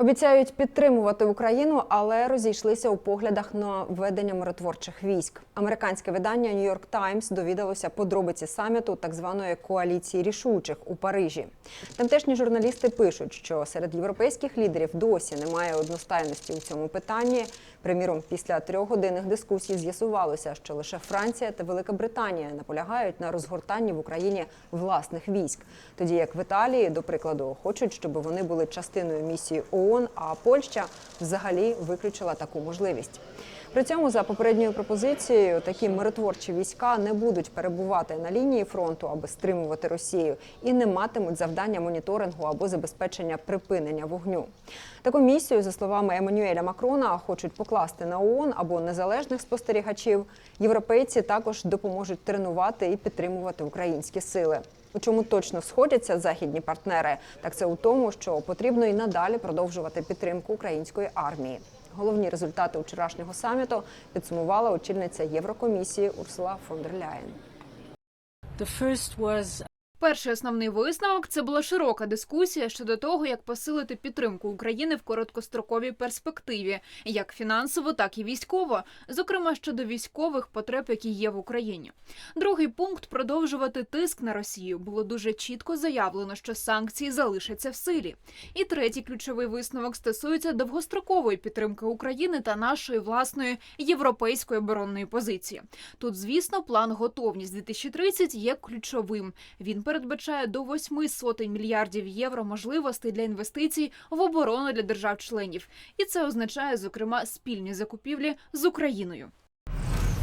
Обіцяють підтримувати Україну, але розійшлися у поглядах на введення миротворчих військ. Американське видання New York Times довідалося подробиці саміту так званої коаліції рішучих у Парижі. Тамтешні журналісти пишуть, що серед європейських лідерів досі немає одностайності у цьому питанні. Приміром, після трьохгодинних дискусій з'ясувалося, що лише Франція та Велика Британія наполягають на розгортанні в Україні власних військ, тоді як в Італії, до прикладу, хочуть, щоб вони були частиною місії ООН, а Польща взагалі виключила таку можливість. При цьому за попередньою пропозицією такі миротворчі війська не будуть перебувати на лінії фронту, аби стримувати Росію, і не матимуть завдання моніторингу або забезпечення припинення вогню. Таку місію, за словами Еммануеля Макрона, хочуть покласти на ООН або незалежних спостерігачів. Європейці також допоможуть тренувати і підтримувати українські сили. У чому точно сходяться західні партнери, так це у тому, що потрібно і надалі продовжувати підтримку української армії. Головні результати вчорашнього саміту підсумувала очільниця Єврокомісії Урсула фон дер Ляєн. Перший основний висновок це була широка дискусія щодо того, як посилити підтримку України в короткостроковій перспективі, як фінансово, так і військово, зокрема щодо військових потреб, які є в Україні. Другий пункт продовжувати тиск на Росію було дуже чітко заявлено, що санкції залишаться в силі. І третій ключовий висновок стосується довгострокової підтримки України та нашої власної європейської оборонної позиції. Тут, звісно, план готовність 2030 є ключовим. Він передбачає до восьми сотень мільярдів євро можливостей для інвестицій в оборону для держав-членів, і це означає, зокрема, спільні закупівлі з Україною.